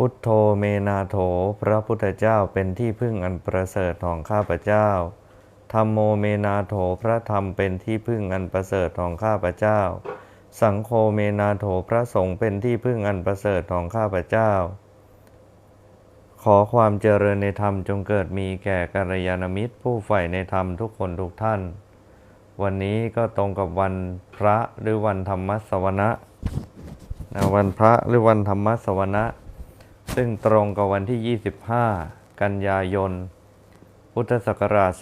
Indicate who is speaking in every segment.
Speaker 1: พุทโธเมนาโถ พระพุทธเจ้าเป็นที่พึ่งอันประเสริฐของข้าพเจ้าธรรมโมเมนาโถ พระธรรมเป็นที่พึ่งอันประเสริฐของข้าพเจ้า สังโฆเมนาโถ พระสงฆ์เป็นที่พึ่งอันประเสริฐของข้าพเจ้า ขอความเจริญในธรรมจงเกิดมีแก่กัลยาณมิตร ผู้ใฝ่ในธรรมทุกคนทุกท่าน วันนี้ก็ตรงกับวันพระหรือวันธรรมสวนะ วันพระหรือวันธรรมสวนะ ซึ่งตรงกับวันที่ 25 กันยายน พุทธศักราช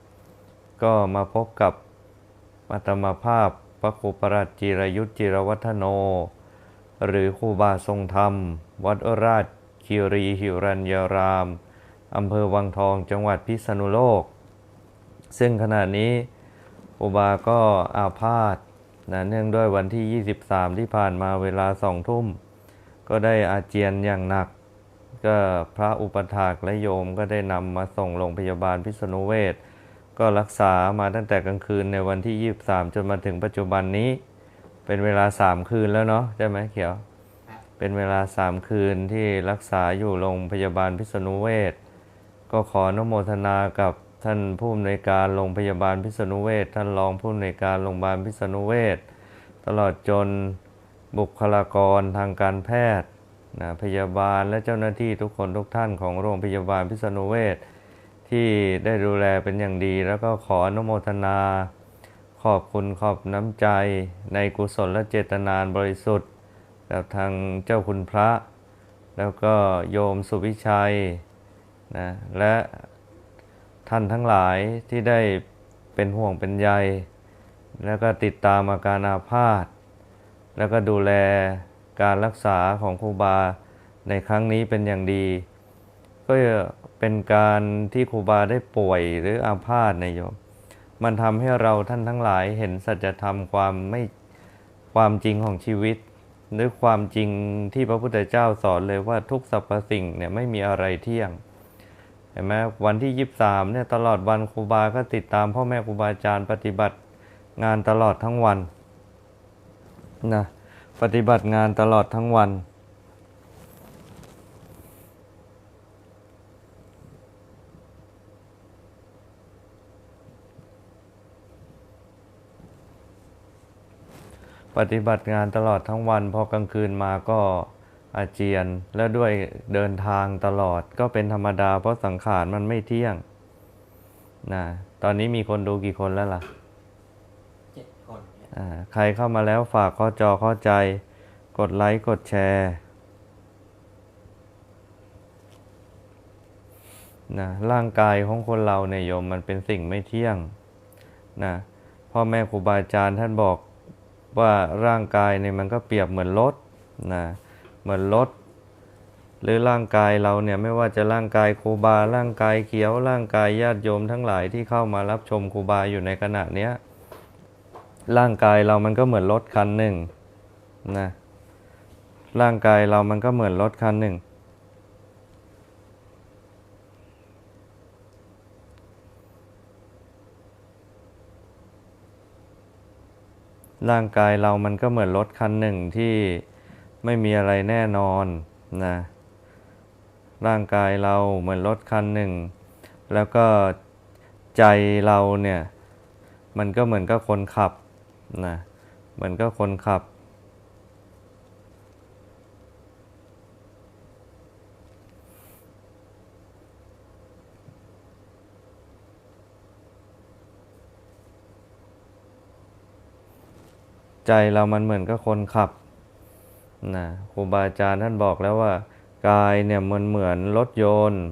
Speaker 1: 2567 ก็มาพบกับมัตมภาพพระครูประหลัดจิรยุทธจิรวัฒโน หรือครูบาทรงธรรม วัดราชคีรีหิรัญยาราม อำเภอวังทองจังหวัดพิษณุโลก ซึ่งขณะนี้ครูบาก็อาพาธนะเนื่องด้วยวันที่ 23 ที่ผ่านมาเวลาสองทุ่ม ก็ได้อาเจียนอย่างหนัก ก็พระอุปถากและโยมก็ได้นำมาส่งโรงพยาบาลพิษณุเวชก็รักษามาตั้งแต่กลางคืนในวันที่ 23 จนมาถึงปัจจุบันนี้ เป็นเวลา 3 คืนแล้วเนาะใช่ไหมเขียว เป็นเวลา 3 คืนที่รักษาอยู่โรงพยาบาลพิษณุเวชก็ขออนุโมทนากับท่านผู้อำนวยการโรงพยาบาลพิษณุเวชท่านรองผู้อำนวยการโรงพยาบาลพิษณุเวชตลอดจน บุคลากรทางการแพทย์นะพยาบาลและเจ้าหน้าที่ทุกคนทุกท่านของโรงพยาบาลพิษณุเวชที่ได้ดูแลเป็นอย่างดี แล้วก็ขออนุโมทนา ขอบคุณขอบน้ำใจ ในกุศลและเจตนานบริสุทธิ์กับทางเจ้าคุณพระ แล้วก็โยมสุวิชัยนะและท่านทั้งหลายที่ได้เป็นห่วงเป็นใย แล้วก็ติดตามอาการอาพาธ แล้วก็ดูแลการรักษาของครูบาในครั้งนี้เป็นอย่างดี ก็เป็นการที่ครูบาได้ป่วยหรืออาพาธในยโยม มันทำให้เราท่านทั้งหลายเห็นสัจธรรมความไม่ความจริงของชีวิต หรือความจริงที่พระพุทธเจ้าสอนเลยว่าทุกสรรพสิ่งเนี่ยไม่มีอะไรเที่ยงเห็นไหมวันที่ยีิบสามเนี่ยตลอดวันครูบาก็ติดตามพ่อแม่ครูบาอาจารย์ปฏิบัติงานตลอดทั้งวัน นะปฏิบัติงานตลอดทั้งวัน ปฏิบัติงานตลอดทั้งวัน พอกลางคืนมาก็อาเจียนแล้วด้วยเดินทางตลอดก็เป็นธรรมดาเพราะสังขารมันไม่เที่ยงนะตอนนี้มีคนดูกี่คนแล้วล่ะ
Speaker 2: เจ็ดคนเนี่ย
Speaker 1: อ่า ใครเข้ามาแล้วฝากข้อจอข้าใจ กดไลค์ กดแชร์นะร่างกายของคนเราเนี่ยโยมมันเป็นสิ่งไม่เที่ยงนะพ่อแม่ครูบาอาจารย์ท่านบอกว่าร่างกายเนี่ยมันก็เปรียบเหมือนรถนะเหมือนรถหรือร่างกายเราเนี่ยไม่ว่าจะร่างกายครูบา ร่างกายเขียว ร่างกายญาติโยมทั้งหลายที่เข้ามารับชมครูบาอยู่ในขณะเนี้ย ร่างกายเรามันก็เหมือนรถคันหนึ่งนะร่างกายเรามันก็เหมือนรถคันหนึ่ง ร่างกายเรามันก็เหมือนรถคันหนึ่งที่ไม่มีอะไรแน่นอนนะร่างกายเราเหมือนรถคันหนึ่ง แล้วก็ใจเราเนี่ย มันก็เหมือนกับคนขับ นะเหมือนกับคนขับ ใจเรามันเหมือนกับคนขับนะครูบาอาจารย์ท่านบอกแล้วว่ากายเนี่ยมันเหมือนรถยนต์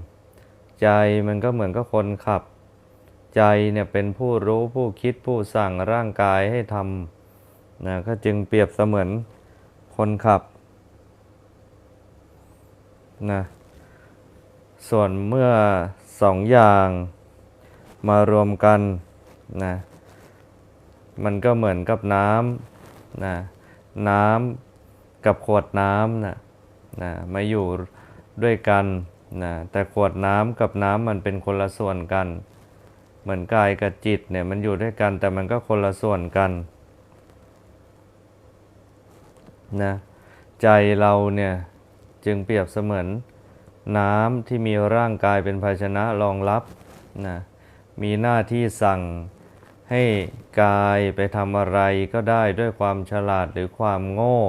Speaker 1: ใจมันก็เหมือนกับคนขับ ใจเนี่ยเป็นผู้รู้ผู้คิดผู้สั่งร่างกายให้ทำนะก็จึงเปรียบเสมือนคนขับนะส่วนเมื่อสองอย่างมารวมกันนะมันก็เหมือนกับน้ำนะน้ำกับขวดน้ำนะนะมาอยู่ด้วยกันนะแต่ขวดน้ำกับน้ำมันเป็นคนละส่วนกัน เหมือนกายกับจิตเนี่ยมันอยู่ด้วยกันแต่มันก็คนละส่วนกันนะใจเราเนี่ยจึงเปรียบเสมือนน้ำที่มีร่างกายเป็นภาชนะรองรับนะมีหน้าที่สั่งให้กายไปทำอะไรก็ได้ด้วยความฉลาดหรือความโง่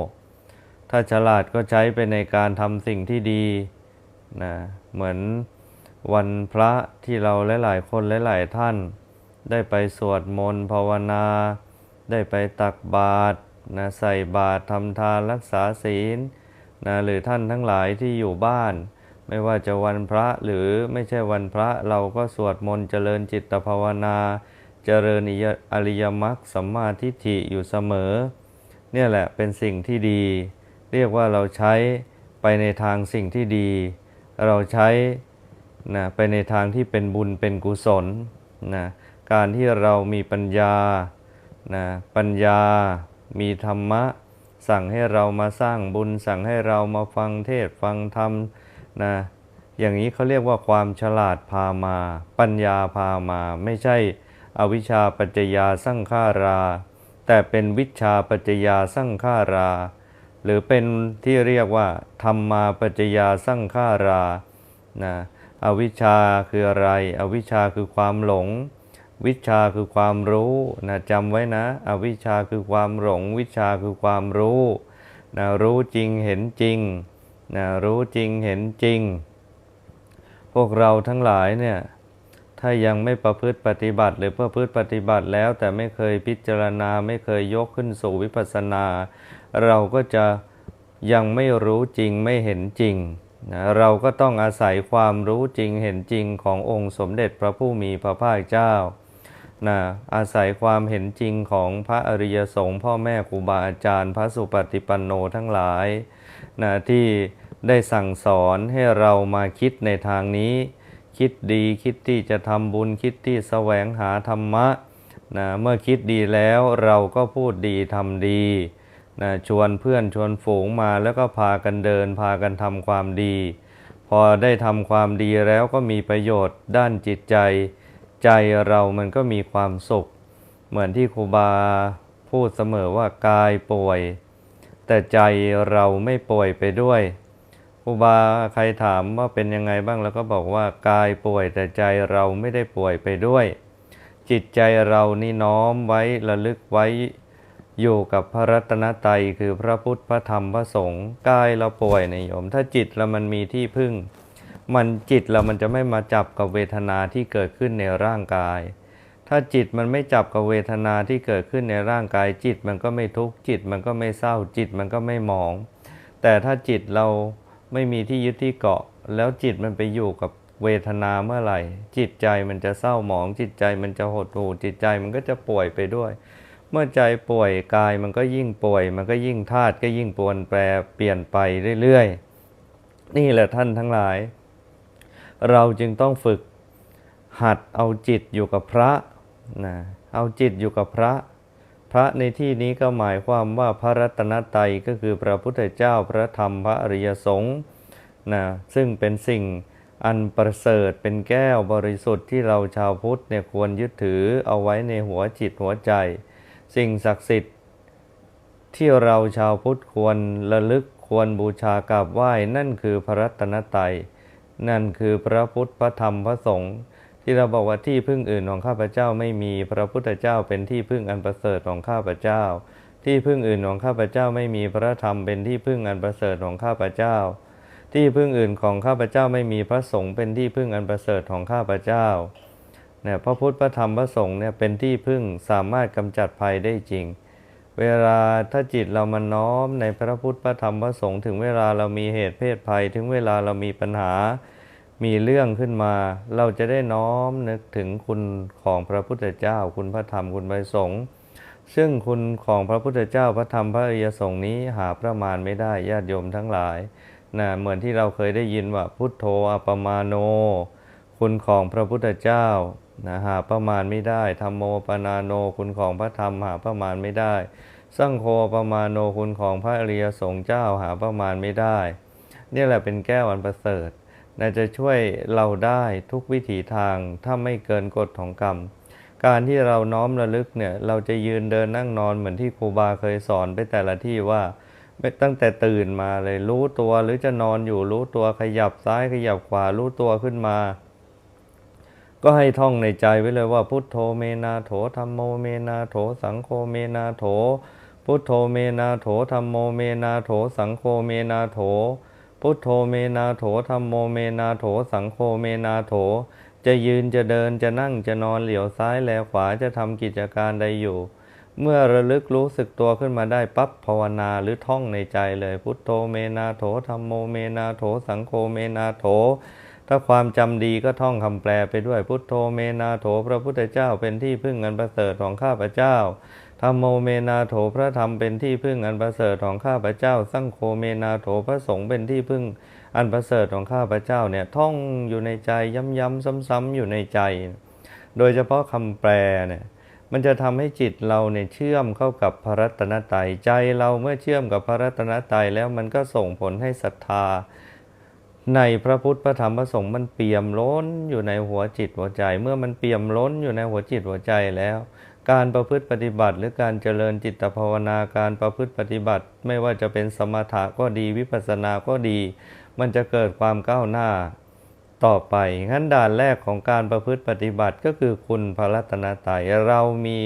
Speaker 1: ถ้าฉลาดก็ใช้ไปในการทำสิ่งที่ดีนะเหมือน วันพระที่เราหลายๆคนหลายๆท่าน ได้ไปสวดมนต์ภาวนา ได้ไปตักบาตรนะใส่บาตรทำทานรักษาศีลนะหรือท่านทั้งหลายที่อยู่บ้าน ไม่ว่าจะวันพระหรือไม่ใช่วันพระเราก็สวดมนต์เจริญจิตภาวนา เจริญอิยอริยมรรคสัมมาทิฏฐิอยู่เสมอ เนี่ยแหละเป็นสิ่งที่ดี เรียกว่าเราใช้ไปในทางสิ่งที่ดี เราใช้ นะไปในทางที่เป็นบุญเป็นกุศลนะการที่เรามีปัญญานะปัญญามีธรรมะ สั่งให้เรามาสร้างบุญ สั่งให้เรามาฟังเทศฟังธรรมนะอย่างนี้เขาเรียกว่าความฉลาดพามา ปัญญาพามา ไม่ใช่อวิชชาปัจจยาสร้างฆารา แต่เป็นวิชาปัจจยาสร้างฆารา หรือเป็นที่เรียกว่า ธรรมาปัจจยาสร้างฆารานะ อวิชชาคืออะไร อวิชชาคือความหลง วิชาคือความรู้นะจำไว้นะ อวิชชาคือความหลง วิชาคือความรู้นะรู้จริงเห็นจริงนะรู้จริงเห็นจริง พวกเราทั้งหลายเนี่ยถ้ายังไม่ประพฤติปฏิบัติ หรือประพฤติปฏิบัติแล้ว แต่ไม่เคยพิจารณาไม่เคยยกขึ้นสู่วิปัสสนา เราก็จะยังไม่รู้จริงไม่เห็นจริง นะเราก็ต้องอาศัยความรู้จริงเห็นจริงขององค์สมเด็จพระผู้มีพระภาคเจ้านะอาศัยความเห็นจริงของพระอริยสงฆ์พ่อแม่ครูบาอาจารย์ พระสุปฏิปันโนทั้งหลายนะที่ได้สั่งสอนให้เรามาคิดในทางนี้ คิดดีคิดที่จะทำบุญคิดที่แสวงหาธรรมะนะเมื่อคิดดีแล้วเราก็พูดดีทำดี นะชวนเพื่อนชวนฝูงมาแล้วก็พากันเดิน พากันทำความดี พอได้ทำความดีแล้วก็มีประโยชน์ด้านจิตใจ ใจเรามันก็มีความสุข เหมือนที่ครูบาพูดเสมอว่ากายป่วย แต่ใจเราไม่ป่วยไปด้วยครูบาใครถามว่าเป็นยังไงบ้างแล้วก็บอกว่ากายป่วยแต่ใจเราไม่ได้ป่วยไปด้วย จิตใจเรานี่น้อมไว้ระลึกไว้ อยู่กับพระรัตนตรัยคือพระพุทธพระธรรมพระสงฆ์กายเราป่วยในโยม ถ้าจิตเรามันมีที่พึ่ง มันจิตเรามันจะไม่มาจับกับเวทนาที่เกิดขึ้นในร่างกาย ถ้าจิตมันไม่จับกับเวทนาที่เกิดขึ้นในร่างกาย จิตมันก็ไม่ทุกข์จิตมันก็ไม่เศร้าจิตมันก็ไม่หมอง แต่ถ้าจิตเราไม่มีที่ยึดที่เกาะ แล้วจิตมันไปอยู่กับเวทนาเมื่อไหร่ จิตใจมันจะเศร้าหมอง จิตใจมันจะหดหู่จิตใจมันก็จะป่วยไปด้วย เมื่อใจป่วยกายมันก็ยิ่งป่วย มันก็ยิ่งธาตุก็ยิ่งปรวนแปรเปลี่ยนไปเรื่อยๆ นี่แหละท่านทั้งหลาย เราจึงต้องฝึกหัดเอาจิตอยู่กับพระนะเอาจิตอยู่กับพระ พระในที่นี้ก็หมายความว่าพระรัตนตรัยก็คือพระพุทธเจ้าพระธรรมพระอริยสงฆ์นะซึ่งเป็นสิ่งอันประเสริฐเป็นแก้วบริสุทธิ์ที่เราชาวพุทธเนี่ยควรยึดถือเอาไว้ในหัวจิตหัวใจ สิ่งศักดิ์สิทธิ์ ที่เราชาวพุทธควรระลึกควรบูชากราบไหว้นั่นคือพระรัตนตรัยนั่นคือพระพุทธพระธรรมพระสงฆ์ที่เราบอกว่าที่พึ่งอื่นของข้าพเจ้าไม่มีพระพุทธเจ้าเป็นที่พึ่งอันประเสริฐของข้าพเจ้า ที่พึ่งอื่นของข้าพเจ้าไม่มีพระธรรมเป็นที่พึ่งอันประเสริฐของข้าพเจ้า ที่พึ่งอื่นของข้าพเจ้าไม่มีพระสงฆ์เป็นที่พึ่งอันประเสริฐของข้าพเจ้า เนี่ยพระพุทธพระธรรมพระสงฆ์เนี่ยเป็นที่พึ่งสามารถกำจัดภัยได้จริง เวลาถ้าจิตเรามันน้อมในพระพุทธพระธรรมพระสงฆ์ถึงเวลาเรามีเหตุเพศภัย ถึงเวลาเรามีปัญหา มีเรื่องขึ้นมา เราจะได้น้อมนึกถึงคุณของพระพุทธเจ้า คุณพระธรรมคุณพระสงฆ์ซึ่งคุณของพระพุทธเจ้าพระธรรมพระอริยสงฆ์นี้หาประมาณไม่ได้ญาติโยมทั้งหลายนะเหมือนที่เราเคยได้ยินว่าพุทโธอปมาโน คุณของพระพุทธเจ้านะหาประมาณไม่ได้ธรรมโมปนาโนคุณของพระธรรมหาประมาณไม่ได้ สังโฆปมาโนคุณของพระอริยสงฆ์เจ้าหาประมาณไม่ได้ นี่แหละเป็นแก้วอันประเสริฐนะจะช่วยเราได้ทุกวิถีทางถ้าไม่เกินกฎของกรรม การที่เราน้อมระลึกเนี่ยเราจะยืนเดินนั่งนอนเหมือนที่ครูบาเคยสอนไปแต่ละที่ว่าไม่ตั้งแต่ตื่นมาเลยรู้ตัวหรือจะนอนอยู่รู้ตัวขยับซ้ายขยับขวารู้ตัวขึ้นมา ก็ให้ท่องในใจไว้เลยว่า พุทโธเมนาโถธรรมโมเมนาโถสังโฆเมนาโถ พุทโธเมนาโถธรรมโมเมนาโถสังโฆเมนาโถ พุทโธเมนาโถธรรมโมเมนาโถสังโฆเมนาโถ จะยืนจะเดินจะนั่งจะนอนเหลียวซ้ายแลขวาจะทำกิจการใดอยู่ เมื่อระลึกรู้สึกตัวขึ้นมาได้ปั๊บภาวนาหรือท่องในใจเลย พุทโธเมนาโถธรรมโมเมนาโถสังโฆเมนาโถ ถ้าความจำดีก็ท่องคำแปลไปด้วยพุทโธเมนาโถพระพุทธเจ้าเป็นที่พึ่งอันประเสริฐของข้าพเจ้าธรรมโมเมนาโถพระธรรมเป็นที่พึ่งอันประเสริฐของข้าพเจ้า สังโฆเมนาโถพระสงฆ์เป็นที่พึ่งอันประเสริฐของข้าพเจ้าเนี่ยท่องอยู่ในใจย้ำๆซ้ำๆอยู่ในใจ โดยเฉพาะคำแปลเนี่ยมันจะทำให้จิตเราเนี่ยเชื่อมเข้ากับพระรัตนตรัยใจเราเมื่อเชื่อมกับพระรัตนตรัยแล้วมันก็ส่งผลให้ศรัทธา ในพระพุทธพระธรรมพระสงฆ์มันเปี่ยมล้นอยู่ในหัวจิตหัวใจ เมื่อมันเปี่ยมล้นอยู่ในหัวจิตหัวใจแล้ว การประพฤติปฏิบัติหรือการเจริญจิตภาวนาการประพฤติปฏิบัติ ไม่ว่าจะเป็นสมถะก็ดีวิปัสสนาก็ดี มันจะเกิดความก้าวหน้าต่อไปงั้นด่านแรกของการประพฤติปฏิบัติก็คือคุณพระรัตนตรัยเรามี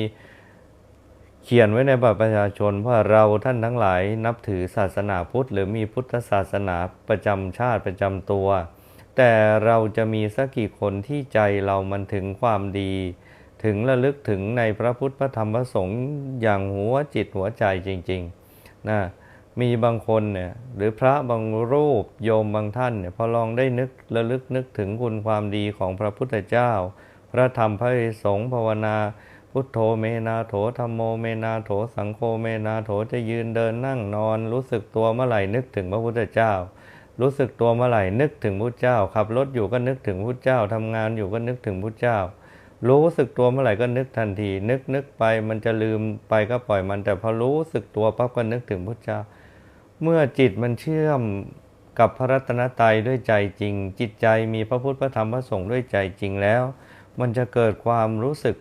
Speaker 1: เขียนไว้ในบัตรประชาชนว่าเราท่านทั้งหลายนับถือศาสนาพุทธ หรือมีพุทธศาสนาประจำชาติประจำตัว แต่เราจะมีสักกี่คนที่ใจเรามันถึงความดี ถึงระลึกถึงในพระพุทธพระธรรมพระสงฆ์อย่างหัวจิตหัวใจจริงๆนะมีบางคนเนี่ยหรือพระบางรูปโยมบางท่านเนี่ยพอลองได้นึกระลึกนึกถึงคุณความดีของพระพุทธเจ้า พระธรรมพระสงฆ์ภาวนา พุทโธเมนาโถธรรมโมเมนาโถสังโฆเมนาโถจะยืนเดินนั่งนอน รู้สึกตัวเมื่อไหร่นึกถึงพระพุทธเจ้า รู้สึกตัวเมื่อไหร่นึกถึงพุทธเจ้าขับรถอยู่ก็นึกถึงพุทธเจ้าทำงานอยู่ก็นึกถึงพุทธเจ้า รู้สึกตัวเมื่อไหร่ก็นึกทันที นึกนึกไปมันจะลืมไปก็ปล่อยมัน แต่พอรู้สึกตัวปั๊บก็นึกถึงพุทธเจ้า เมื่อจิตมันเชื่อมกับพระรัตนตรัยด้วยใจจริง จิตใจมีพระพุทธพระธรรมพระสงฆ์ด้วยใจจริงแล้ว มันจะเกิดความรู้สึก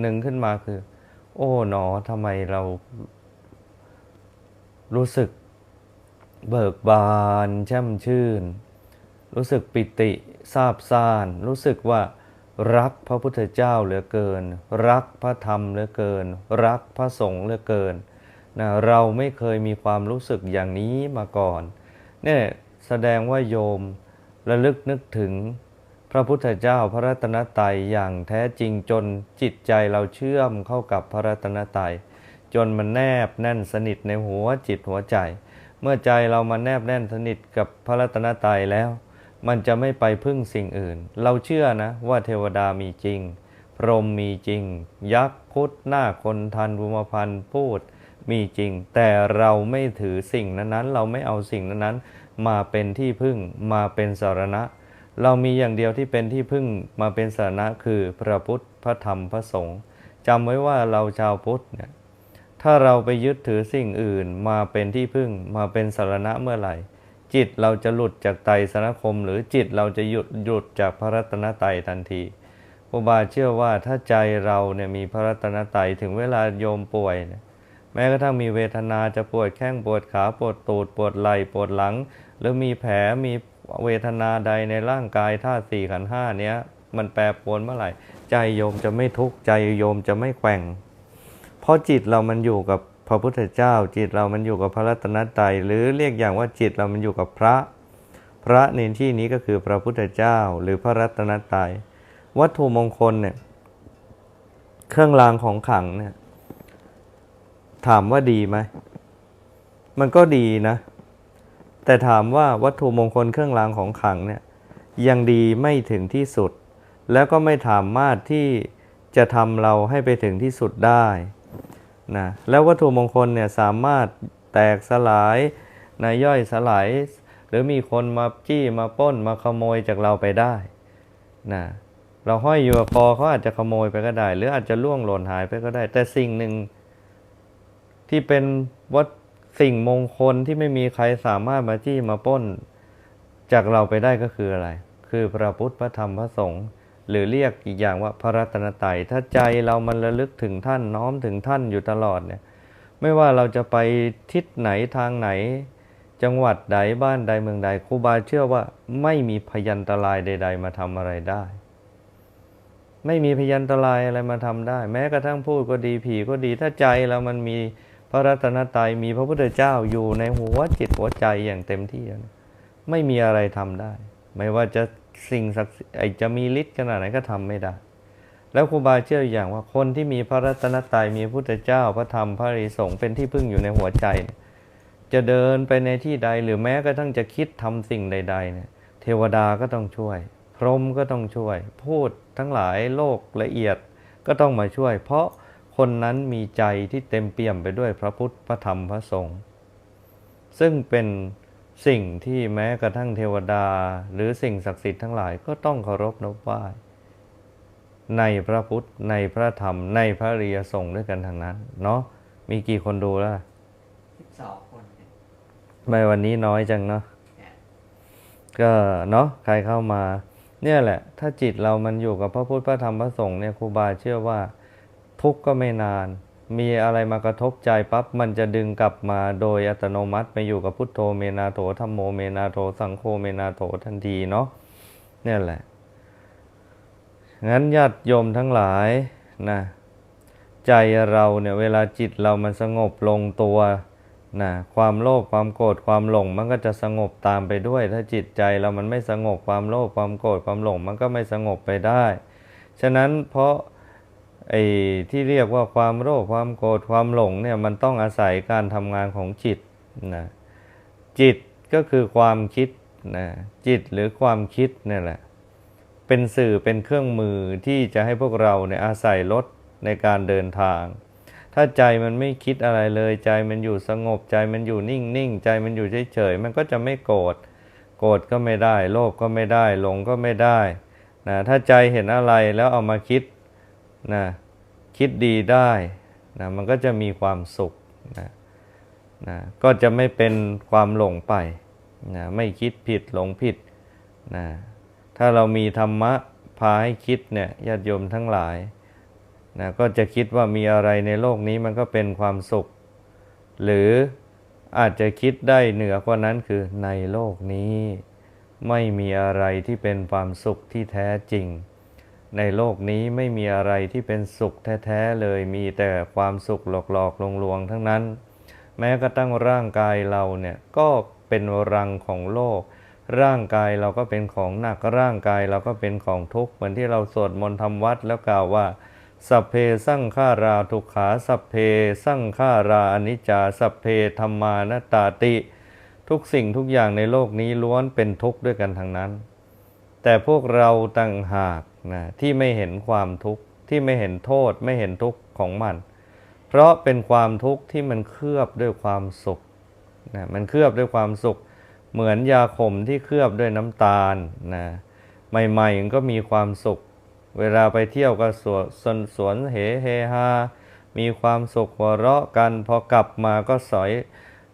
Speaker 1: หนึ่งขึ้นมาคือ โอ้หนอทำไมเรา รู้สึกเบิกบานแช่มชื่น รู้สึกปิติซาบซ่าน รู้สึกว่ารักพระพุทธเจ้าเหลือเกิน รักพระธรรมเหลือเกิน รักพระสงฆ์เหลือเกินนะเราไม่เคยมีความรู้สึกอย่างนี้มาก่อนเนี่ยแสดงว่าโยมระลึกนึกถึง ระพุทธเจ้าพระรัตนตรัยอย่างแท้จริงจนจิตใจเราเชื่อมเข้ากับพระรัตนตรัยจนมันแนบแน่นสนิทในหัวจิตหัวใจ เมื่อใจเรามาแนบแน่นสนิทกับพระรัตนตรัยแล้ว มันจะไม่ไปพึ่งสิ่งอื่น เราเชื่อนะว่าเทวดามีจริง พรหมมีจริง ยักษ์พุทธนาคคนทันบุมพันธ์พูดมีจริง แต่เราไม่ถือสิ่งนั้นๆ เราไม่เอาสิ่งนั้นๆ มาเป็นที่พึ่งมาเป็นสารณะ เรามีอย่างเดียวที่เป็นที่พึ่งมาเป็นสาระคือพระพุทธพระธรรมพระสงฆ์จำไว้ว่าเราชาวพุทธเนี่ยถ้าเราไปยึดถือสิ่งอื่นมาเป็นที่พึ่งมาเป็นสาระเมื่อไหร่ จิตเราจะหลุดจากไตรสนคม หรือจิตเราจะหยุดหยุดจากพระรัตนตรัยทันทีครูบาเชื่อว่าถ้าใจเราเนี่ยมีพระรัตนตรัยถึงเวลาโยมป่วยเนี่ยแม้กระทั่งมีเวทนาจะปวดแข้งปวดขาปวดตูดปวดไหล่ปวดหลัง หรือมีแผลมี เวทนาใดในร่างกายธาตุสี่ขันธ์ห้าเนี้ยมันแปรปรวนเมื่อไหร่ ใจโยมจะไม่ทุกข์ใจโยมจะไม่แกว่ง เพราะจิตเรามันอยู่กับพระพุทธเจ้า จิตเรามันอยู่กับพระรัตนตรัยหรือเรียกอย่างว่าจิตเรามันอยู่กับพระ พระในที่นี้ก็คือพระพุทธเจ้า หรือพระรัตนตรัยวัตถุมงคลเนี่ยเครื่องรางของขลังเนี่ยถามว่าดีไหมมันก็ดีนะ แต่ถามว่าวัตถุมงคลเครื่องรางของขลังเนี่ยยังดีไม่ถึงที่สุด แล้วก็ไม่สามารถที่จะทำเราให้ไปถึงที่สุดได้นะแล้ววัตถุมงคลเนี่ยสามารถแตกสลายนะย่อยสลาย หรือมีคนมาจี้มาป้นมาขโมยจากเราไปได้นะเราห้อยอยู่กับคอเขาอาจจะขโมยไปก็ได้ หรืออาจจะล่วงหล่นหายไปก็ได้ แต่สิ่งหนึ่งที่เป็นวัต สิ่งมงคลที่ไม่มีใครสามารถมาจี้มาป้น จากเราไปได้ก็คืออะไร คือพระพุทธพระธรรมพระสงฆ์หรือเรียกอีกอย่างว่าพระรัตนตรัยถ้าใจเรามันระลึกถึงท่านน้อมถึงท่านอยู่ตลอดเนี่ย ไม่ว่าเราจะไปทิศไหนทางไหน จังหวัดใดบ้านใดเมืองใดครูบาเชื่อว่าไม่มีพยันตรายใด ๆ มาทำอะไรได้ ไม่มีพยันตรายอะไรมาทำได้ แม้กระทั่งพูดก็ดีผีก็ดี ถ้าใจเรามันมี ระรัตนตรัยมีพระพุทธเจ้าอยู่ในหัวจิตหัวใจอย่างเต็มที่แล้วไม่มีอะไรทำได้ ไม่ว่าจะสิ่งศักดิ์ไอจะมีฤทธิ์ขนาดไหนก็ทำไม่ได้ แล้วครูบาเชื่ออย่างว่าคนที่มีพระรัตนตรัยมีพระพุทธเจ้าพระธรรมพระริสงฆ์เป็นที่พึ่งอยู่ในหัวใจ จะเดินไปในที่ใดหรือแม้กระทั่งจะคิดทำสิ่งใดๆเนี่ยเทวดาก็ต้องช่วย พรหมก็ต้องช่วย พูดทั้งหลายโลกละเอียดก็ต้องมาช่วย เพราะ คนนั้นมีใจที่เต็มเปี่ยมไปด้วยพระพุทธพระธรรมพระสงฆ์ซึ่งเป็นสิ่งที่แม้กระทั่งเทวดา หรือสิ่งศักดิ์สิทธิ์ทั้งหลายก็ต้องเคารพนับไหว้ในพระพุทธในพระธรรมในพระอริยสงฆ์ด้วยกันทางนั้น เนาะมีกี่คนดูแล้ว
Speaker 2: สิบสองคนเนี่ย
Speaker 1: ไม่วันนี้น้อยจังเนาะ
Speaker 2: เนี่ย
Speaker 1: ก็เนาะใครเข้ามา เนี่ยแหละ ถ้าจิตเรามันอยู่กับพระพุทธพระธรรมพระสงฆ์เนี่ยครูบาเชื่อว่า ทุกข์ก็ไม่นาน มีอะไรมากระทบใจปั๊บมันจะดึงกลับมาโดยอัตโนมัติไปอยู่กับพุทโธเมนาโถธรรมโมเมนาโถสังโฆเมนาโถทันทีเนาะเนี่ยแหละ งั้นญาติโยมทั้งหลายนะใจเราเนี่ยเวลาจิตเรามันสงบลงตัวนะความโลภความโกรธความหลงมันก็จะสงบตามไปด้วย ถ้าจิตใจเรามันไม่สงบความโลภความโกรธความหลงมันก็ไม่สงบไปได้ ฉะนั้นเพราะ ไอ้ที่เรียกว่าความโลภความโกรธความหลงเนี่ยมันต้องอาศัยการทำงานของจิตนะจิตก็คือความคิดนะจิตหรือความคิดเนี่ยแหละเป็นสื่อเป็นเครื่องมือที่จะให้พวกเราเนี่ยอาศัยรถในการเดินทาง ถ้าใจมันไม่คิดอะไรเลย ใจมันอยู่สงบใจมันอยู่นิ่งนิ่งใจมันอยู่เฉยเฉยๆมันก็จะไม่โกรธโกรธก็ไม่ได้ โลภก็ไม่ได้หลงก็ไม่ได้นะถ้าใจเห็นอะไรแล้วเอามาคิด นะคิดดีได้นะมันก็จะมีความสุขนะนะก็จะไม่เป็นความหลงไปนะไม่คิดผิดหลงผิดนะถ้าเรามีธรรมะพาให้คิดเนี่ยญาติโยมทั้งหลายนะก็จะคิดว่ามีอะไรในโลกนี้มันก็เป็นความสุข หรืออาจจะคิดได้เหนือกว่านั้นคือในโลกนี้ ไม่มีอะไรที่เป็นความสุขที่แท้จริง ในโลกนี้ไม่มีอะไรที่เป็นสุขแท้ๆเลยมีแต่ความสุขหลอกๆลวงๆทั้งนั้น แม้กระทั่งร่างกายเราเนี่ยก็เป็นรังของโลก ร่างกายเราก็เป็นของหนักร่างกายเราก็เป็นของทุกข์เหมือนที่เราสวดมนต์ทำวัดแล้วกล่าวว่าสัพเพสังขาราทุกขาสัพเพสังขาราอนิจจาสัพเพธรรมานตาติ ทุกสิ่งทุกอย่างในโลกนี้ล้วนเป็นทุกข์ด้วยกันทั้งนั้น แต่พวกเราต่างหาก นะที่ไม่เห็นความทุกข์ที่ไม่เห็นโทษไม่เห็นทุกข์ของมัน เพราะเป็นความทุกข์ที่มันเคลือบด้วยความสุขนะมันเคลือบด้วยความสุข เหมือนยาขมที่เคลือบด้วยน้ำตาลนะใหม่ๆมันก็มีความสุข เวลาไปเที่ยวก็สวนสวนสวนเหเฮฮามีความสุขหัวเราะกันพอกลับมาก็สอย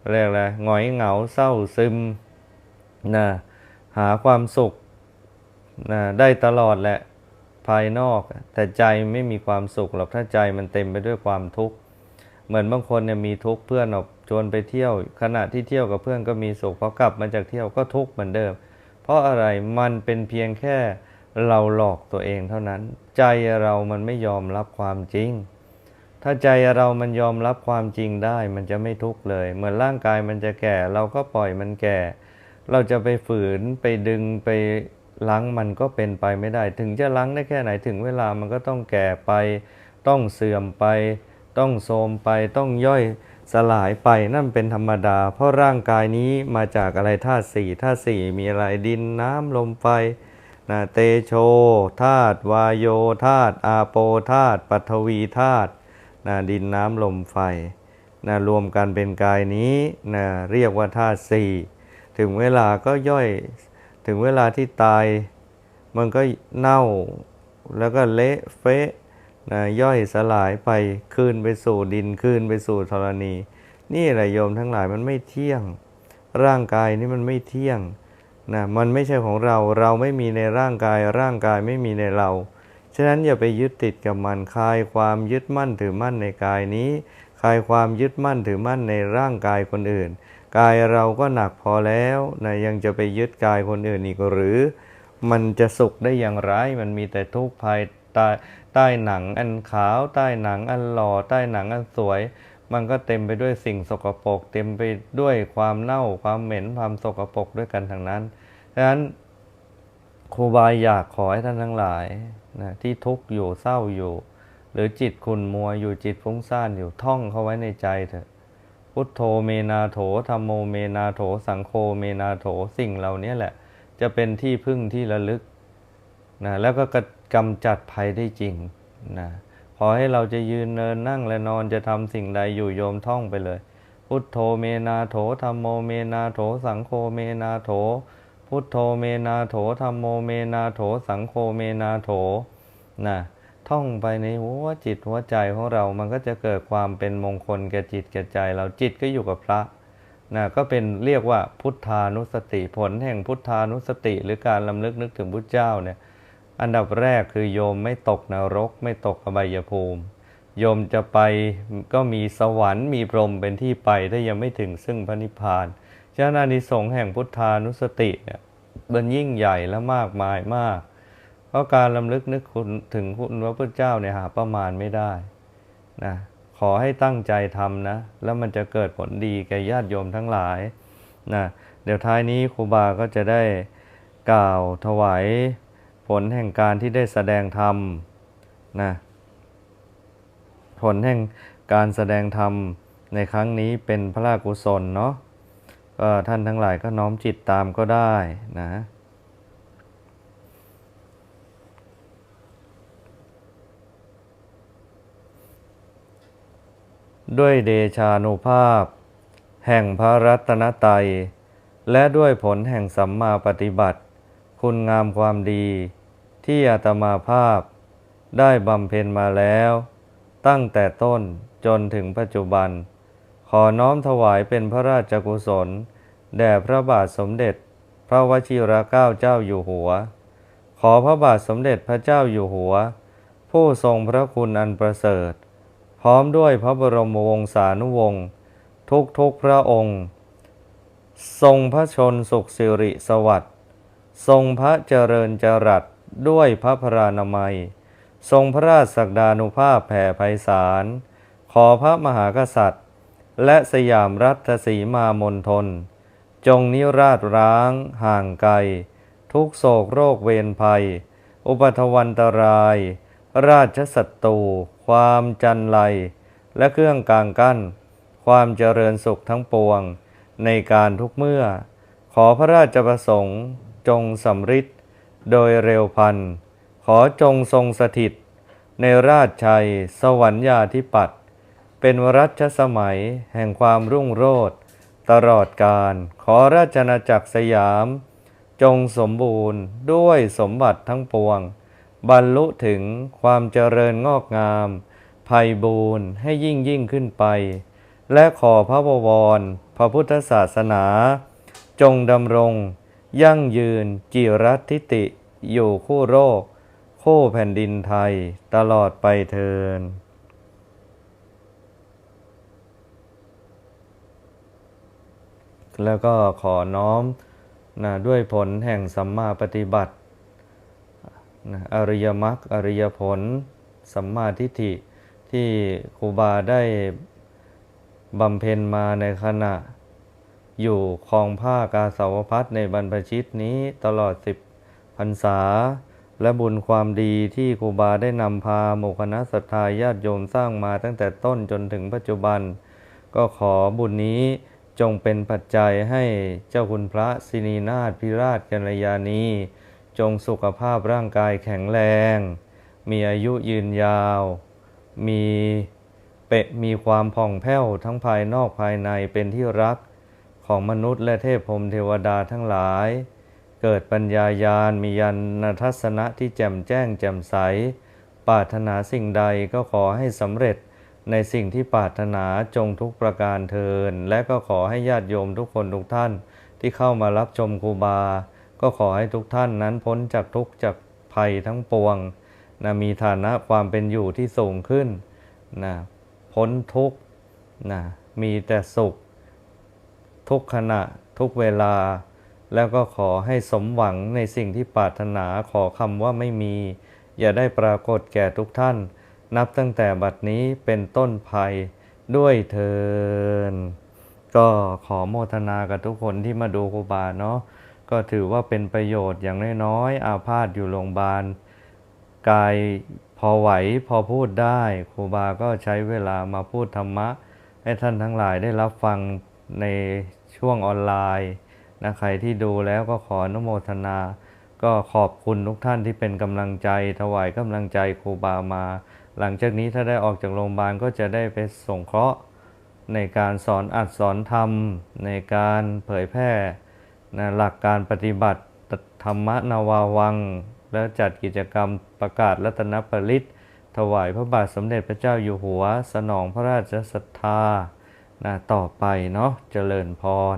Speaker 1: เรียกอะไรหงอยเหงาเศร้าซึมนะหาความสุขนะได้ตลอดแหละายนอก แต่ใจไม่มีความสุขหรอกถ้าใจมันเต็มไปด้วยความทุกข์เหมือนบางคนเนี่ยมีทุกข์เพื่อนออกชวนไปเที่ยว ขณะที่เที่ยวกับเพื่อนก็มีสุขพอกลับมาจากเที่ยวก็ทุกข์เหมือนเดิม เพราะอะไรมันเป็นเพียงแค่เราหลอกตัวเองเท่านั้น ใจเรามันไม่ยอมรับความจริง ถ้าใจเรามันยอมรับความจริงได้มันจะไม่ทุกข์เลย เหมือนร่างกายมันจะแก่ เราก็ปล่อยมันแก่ เราจะไปฝืนไปดึงไป ล้างมันก็เป็นไปไม่ได้ ถึงจะล้างได้แค่ไหนถึงเวลามันก็ต้องแก่ไป ต้องเสื่อมไป ต้องโทรมไป ต้องย่อยสลายไปนั่นเป็นธรรมดา เพราะร่างกายนี้มาจากอะไรธาตุสี่ธาตุสี่มีอะไรดินน้ำลมไฟนะเตโชธาตุวายโยธาตุอาโปธาตุปัทวีธาตุนะดินน้ำลมไฟนะรวมกันเป็นกายนี้นะเรียกว่าธาตุสี่ถึงเวลาก็ย่อย ถึงเวลาที่ตายมันก็เน่าแล้วก็เละเฟะนะย่อยสลายไปคืนไปสู่ดินคืนไปสู่ธรณี นี่แหละโยมทั้งหลายมันไม่เที่ยง ร่างกายนี่มันไม่เที่ยงนะมันไม่ใช่ของเราเราไม่มีในร่างกาย ร่างกายไม่มีในเรา ฉะนั้นอย่าไปยึดติดกับมันคลายความยึดมั่นถือมั่นในกายนี้คลายความยึดมั่นถือมั่นในร่างกายคนอื่น กายเราก็หนักพอแล้วนะยังจะไปยึดกายคนอื่นอีกหรือ มันจะสุขได้อย่างไรมันมีแต่ทุกข์ภายใต้ใต้หนังอันขาว ใต้หนังอันหล่อใต้หนังอันสวย มันก็เต็มไปด้วยสิ่งสกปรกเต็มไปด้วยความเน่าความเหม็นความสกปรกด้วยกันทั้งนั้นดังนั้นครูบาอยากขอให้ท่านทั้งหลายนะที่ทุกข์อยู่เศร้าอยู่ หรือจิตคุณมัวอยู่จิตฟุ้งซ่านอยู่ท่องเข้าไว้ในใจเถอะ พุทโธเมนาโถธรรมโมเมนาโถ สังโฆเมนาโถสิ่งเหล่านี้แหละ จะเป็นที่พึ่งที่ระลึกนะแล้วก็กำจัดภัยได้จริงนะขอให้เราจะยืนเนินนั่งและนอนจะทำสิ่งใดอยู่โยมท่องไปเลย พุทโธเมนาโถธรรมโมเมนาโถ สังโฆเมนาโถ พุทโธเมนาโถธรรมโมเมนาโถ สังโฆเมนาโถนะ ท่องไปในหัวจิตหัวใจของเรา มันก็จะเกิดความเป็นมงคลแก่จิตแก่ใจ เราจิตก็อยู่กับพระนะก็เป็นเรียกว่าพุทธานุสติผลแห่งพุทธานุสติ หรือการลำลึกนึกถึงพุทธเจ้าเนี่ยอันดับแรกคือโยมไม่ตกนรก ไม่ตกอบายภูมิ โยมจะไปก็มีสวรรค์มีพรหมเป็นที่ไปถ้ายังไม่ถึงซึ่งพระนิพพานฉะนั้นอานิสงส์แห่งพุทธานุสติเนี่ยมันยิ่งใหญ่และมากมายมาก เพราะการลำลึกนึกคุณถึงคุณพระพุทธเจ้าเนี่ยหาประมาณไม่ได้นะขอให้ตั้งใจทำนะ แล้วมันจะเกิดผลดีแก่ญาติโยมทั้งหลายนะเดี๋ยวท้ายนี้ครูบาก็จะได้กล่าวถวายผลแห่งการที่ได้แสดงธรรมนะผลแห่งการแสดงธรรมในครั้งนี้เป็นพระราชกุศลเนาะท่านทั้งหลายก็น้อมจิตตามก็ได้นะ ด้วยเดชานุภาพ แห่งพระรัตนตรัย และด้วยผลแห่งสัมมาปฏิบัติ คุณงามความดีที่อาตมาภาพ ได้บำเพ็ญมาแล้ว ตั้งแต่ต้นจนถึงปัจจุบัน ขอน้อมถวายเป็นพระราชกุศล แด่พระบาทสมเด็จ พระวชิรเกล้าเจ้าอยู่หัว ขอพระบาทสมเด็จพระเจ้าอยู่หัว ผู้ทรงพระคุณอันประเสริฐ พร้อมด้วยพระบรมวงศานุวงศ์ทุกทุกพระองค์ ทรงพระชนสุขสิริสวัสดิ์ทรงพระเจริญจรัสด้วยพระพรานามัย ทรงพระราชศักดานุภาพแผ่ไพศาล ขอพระมหากษัตริย์ และสยามรัฐสีมามนทน จงนิราชร้างห่างไกล ทุกโศกโรคเวรภัย อุปทวันตราย ราชศัตรู ความจันไรและเครื่องกลางกั้น ความเจริญสุขทั้งปวง ในการทุกเมื่อ ขอพระราชประสงค์จงสำฤทธิ์โดยเร็วพัน ขอจงทรงสถิต ในราชชัย สวรรยาธิปัตย์เป็นวรัชสมัยแห่งความรุ่งโรจน์ตลอดกาลขอราชนาจักรสยาม จงสมบูรณ์ด้วยสมบัติทั้งปวง บรรลุถึงความเจริญงอกงามภัยบูรณ์ให้ยิ่งยิ่งขึ้นไป และขอพระบวร พระพุทธศาสนา จงดำรง ยั่งยืนจิรัติติ อยู่คู่โรค คู่แผ่นดินไทยตลอดไปเทินแล้วก็ขอน้อมนะด้วยผลแห่งสัมมาปฏิบัติ นะอริยมรรคอริยผล สัมมาทิฏฐิที่ครูบาได้บำเพ็ญมาในขณะ อยู่คลองผ้ากาสาวพัดในบรรพชิตนี้ตลอดสิบพรรษา และบุญความดีที่ครูบาได้นำพาหมู่คณะศรัทธาญาติโยมสร้างมาตั้งแต่ต้นจนถึงปัจจุบัน ก็ขอบุญนี้จงเป็นปัจจัยให้เจ้าคุณพระสินีนาถพิราชกัลยาณี จงสุขภาพร่างกายแข็งแรง มีอายุยืนยาว มีเปะมีความผ่องแผ้วทั้งภายนอกภายในเป็นที่รักของมนุษย์และเทพพรมเทวดาทั้งหลาย เกิดปัญญายาณมียันนทัศนะที่แจ่มแจ้งแจ่มใสปรารถนาสิ่งใดก็ขอให้สำเร็จในสิ่งที่ปรารถนาจงทุกประการเทิน และก็ขอให้ญาติโยมทุกคนทุกท่านที่เข้ามารับชมครูบา ก็ขอให้ทุกท่านนั้นพ้นจากทุกจากภัยทั้งปวงนะมีฐานะความเป็นอยู่ที่สูงขึ้นนะพ้นทุกนะมีแต่สุข ทุกขณะทุกเวลา แล้วก็ขอให้สมหวังในสิ่งที่ปรารถนาขอคำว่าไม่มี อย่าได้ปรากฏแก่ทุกท่าน นับตั้งแต่บัดนี้เป็นต้นภัยด้วยเทินก็ขอโมทนากับทุกคนที่มาดูครูบาเนาะ ก็ถือว่าเป็นประโยชน์อย่างน้อยๆอาพาธอยู่โรงพยาบาล กายพอไหวพอพูดได้ครูบาก็ใช้เวลามาพูดธรรมะ ให้ท่านทั้งหลายได้รับฟังในช่วงออนไลน์นะใครที่ดูแล้วก็ขออนุโมทนา ก็ขอบคุณทุกท่านที่เป็นกำลังใจ ถวายกำลังใจครูบามา หลังจากนี้ถ้าได้ออกจากโรงพยาบาลก็จะได้ไปส่งเคราะห์ในการสอนอัดสอนธรรม ในการเผยแพร่ นะหลักการปฏิบัติธรรมนาวาวัง และจัดกิจกรรมประกาศรัตนปริตถวายพระบาทสมเด็จพระเจ้าอยู่หัว สนองพระราชศรัทธานะต่อไปเนาะเจริญพร